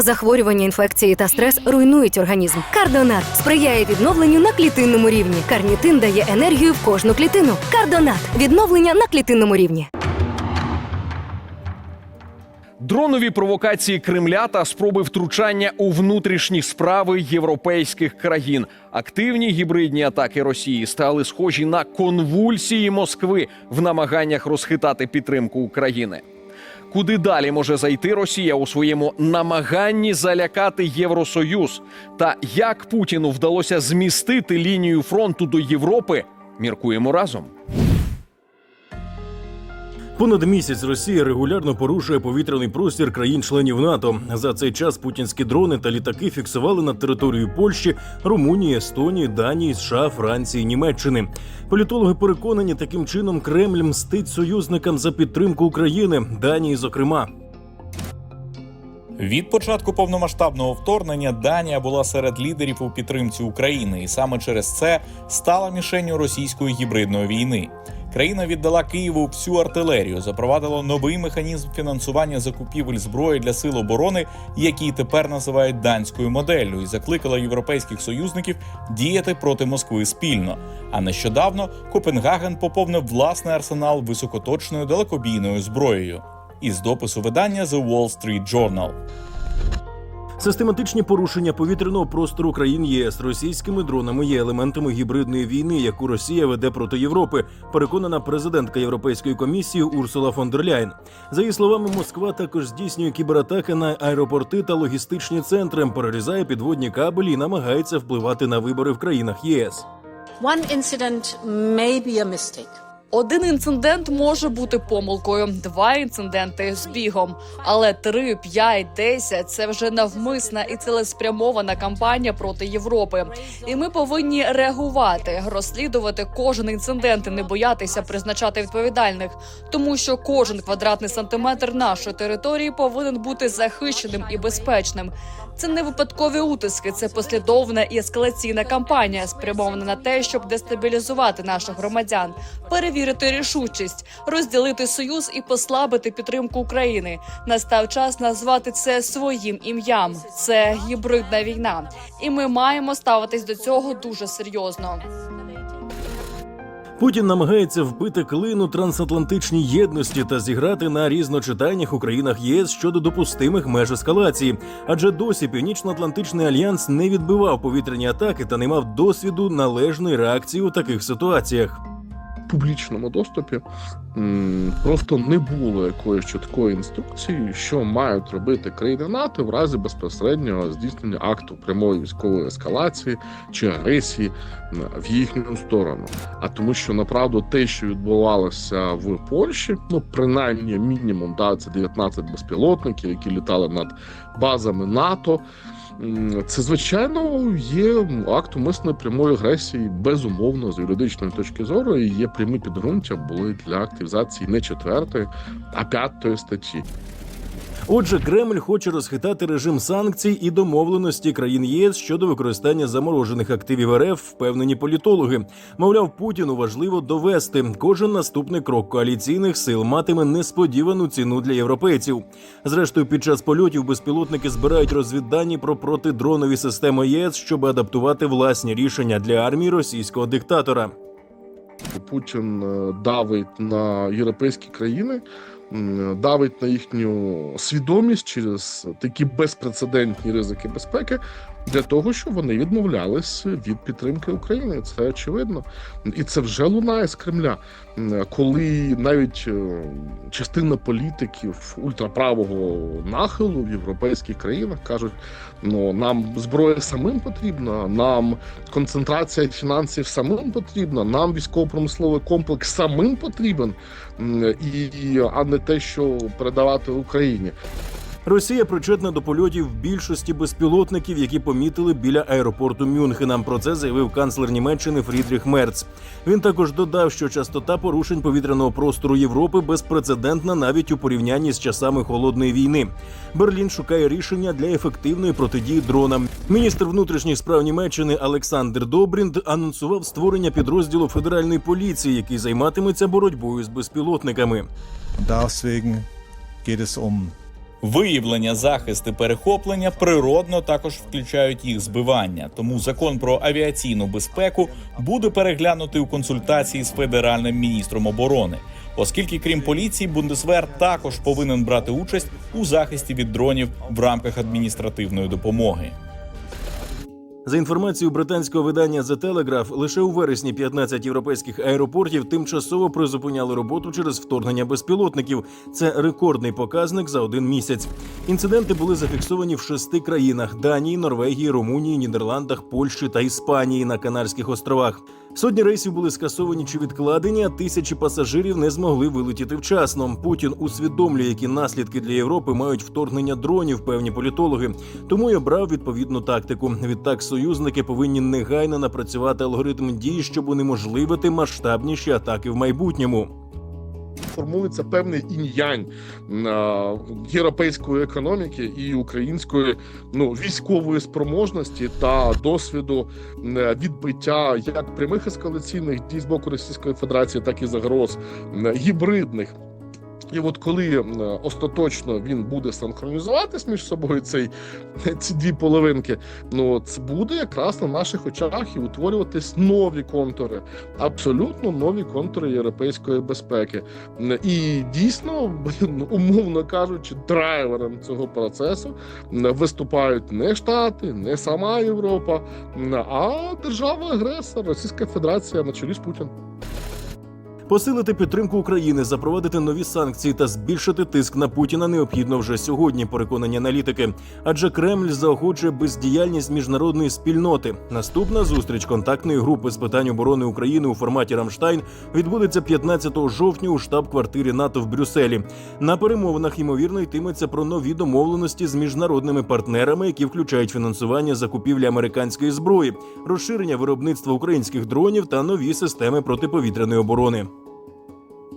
Захворювання, інфекції та стрес руйнують організм. Кардонат сприяє відновленню на клітинному рівні. Карнітин дає енергію в кожну клітину. Кардонат відновлення на клітинному рівні. Дронові провокації Кремля та спроби втручання у внутрішні справи європейських країн. Активні гібридні атаки Росії стали схожі на конвульсії Москви в намаганнях розхитати підтримку України. Куди далі може зайти Росія у своєму намаганні залякати Євросоюз? Та як Путіну вдалося змістити лінію фронту до Європи? Міркуємо разом. Понад місяць Росія регулярно порушує повітряний простір країн-членів НАТО. За цей час путінські дрони та літаки фіксували над територією Польщі, Румунії, Естонії, Данії, США, Франції, Німеччини. Політологи переконані, таким чином Кремль мстить союзникам за підтримку України, Данії, зокрема. Від початку повномасштабного вторгнення Данія була серед лідерів у підтримці України, і саме через це стала мішенню російської гібридної війни. Країна віддала Києву всю артилерію, запровадила новий механізм фінансування закупівель зброї для сил оборони, який тепер називають данською моделлю, і закликала європейських союзників діяти проти Москви спільно. А нещодавно Копенгаген поповнив власний арсенал високоточною далекобійною зброєю. Із допису видання The Wall Street Journal. Систематичні порушення повітряного простору країн ЄС російськими дронами є елементами гібридної війни, яку Росія веде проти Європи. Переконана президентка Європейської комісії Урсула фон дер Ляйн. За її словами, Москва також здійснює кібератаки на аеропорти та логістичні центри, перерізає підводні кабелі і намагається впливати на вибори в країнах єС. One incident may be a mistake. Один інцидент може бути помилкою, два інциденти збігом. Але три, п'ять, десять це вже навмисна і цілеспрямована кампанія проти Європи. І ми повинні реагувати, розслідувати кожен інцидент і не боятися призначати відповідальних, тому що кожен квадратний сантиметр нашої території повинен бути захищеним і безпечним. Це не випадкові утиски, це послідовна і ескалаційна кампанія, спрямована на те, щоб дестабілізувати наших громадян, перевірити рішучість, розділити союз і послабити підтримку України. Настав час назвати це своїм ім'ям. Це гібридна війна, і ми маємо ставитись до цього дуже серйозно. Путін намагається вбити клину трансатлантичній єдності та зіграти на різночитаннях у країнах ЄС щодо допустимих меж ескалації. Адже досі Північно-Атлантичний альянс не відбивав повітряні атаки та не мав досвіду належної реакції у таких ситуаціях. Публічному доступі просто не було якоїсь чіткої інструкції, що мають робити країни НАТО в разі безпосереднього здійснення акту прямої військової ескалації чи агресії в їхню сторону. А тому, що направду те, що відбувалося в Польщі, ну принаймні мінімум, да, це 19 безпілотників, які літали над базами НАТО. Це звичайно є акт умисної прямої агресії, безумовно, з юридичної точки зору, і є прямі підґрунтя були для активізації не четвертої, а п'ятої статті. Отже, Кремль хоче розхитати режим санкцій і домовленості країн ЄС щодо використання заморожених активів РФ, впевнені політологи. Мовляв, Путіну важливо довести. Кожен наступний крок коаліційних сил матиме несподівану ціну для європейців. Зрештою, під час польотів безпілотники збирають розвіддані про протидронові системи ЄС, щоб адаптувати власні рішення для армії російського диктатора. Путін е, давить на європейські країни, давить на їхню свідомість через такі безпрецедентні ризики безпеки для того, щоб вони відмовлялись від підтримки України. Це очевидно, і це вже лунає з Кремля, коли навіть е, частина політиків ультраправого нахилу в європейських країнах кажуть: ну нам зброя самим потрібна, нам концентрація фінансів самим потрібна, нам військово-промисловий комплекс самим потрібен, і а не те, що передавати Україні. Росія причетна до польотів більшості безпілотників, які помітили біля аеропорту Мюнхена. Про це заявив канцлер Німеччини Фрідріх Мерц. Він також додав, що частота порушень повітряного простору Європи безпрецедентна навіть у порівнянні з часами холодної війни. Берлін шукає рішення для ефективної протидії дронам. Міністр внутрішніх справ Німеччини Олександр Добрінд анонсував створення підрозділу федеральної поліції, який займатиметься боротьбою з безпілотниками. Deswegen geht es um Виявлення, захист і перехоплення природно також включають їх збивання. Тому закон про авіаційну безпеку буде переглянутий у консультації з федеральним міністром оборони, оскільки крім поліції, Бундесвер також повинен брати участь у захисті від дронів в рамках адміністративної допомоги. За інформацією британського видання The Telegraph, лише у вересні 15 європейських аеропортів тимчасово призупиняли роботу через вторгнення безпілотників. Це рекордний показник за один місяць. Інциденти були зафіксовані в шести країнах: Данії, Норвегії, Румунії, Нідерландах, Польщі та Іспанії на Канарських островах. Сотні рейсів були скасовані чи відкладені, а тисячі пасажирів не змогли вилетіти вчасно. Путін усвідомлює, які наслідки для Європи мають вторгнення дронів, певні політологи. Тому й обрав відповідну тактику. Відтак, союзники повинні негайно напрацювати алгоритм дій, щоб унеможливити масштабніші атаки в майбутньому. формується певний інь-янь європейської економіки і української ну військової спроможності та досвіду відбиття як прямих ескалаційних дій з боку Російської Федерації, так і загроз гібридних. І от коли е, остаточно він буде синхронізуватись між собою цей ці дві половинки, ну це буде якраз на наших очах і утворюватись нові контури, абсолютно нові контури європейської безпеки. І дійсно, умовно кажучи, драйвером цього процесу виступають не Штати, не сама Європа, а держава-агресор Російська Федерація на чолі з Путіним. Посилити підтримку України, запровадити нові санкції та збільшити тиск на Путіна необхідно вже сьогодні. Переконані аналітики. Адже Кремль заохочує бездіяльність міжнародної спільноти. Наступна зустріч контактної групи з питань оборони України у форматі Рамштайн відбудеться 15 жовтня у штаб-квартирі НАТО в Брюсселі. На перемовинах ймовірно йтиметься про нові домовленості з міжнародними партнерами, які включають фінансування закупівлі американської зброї, розширення виробництва українських дронів та нові системи протиповітряної оборони.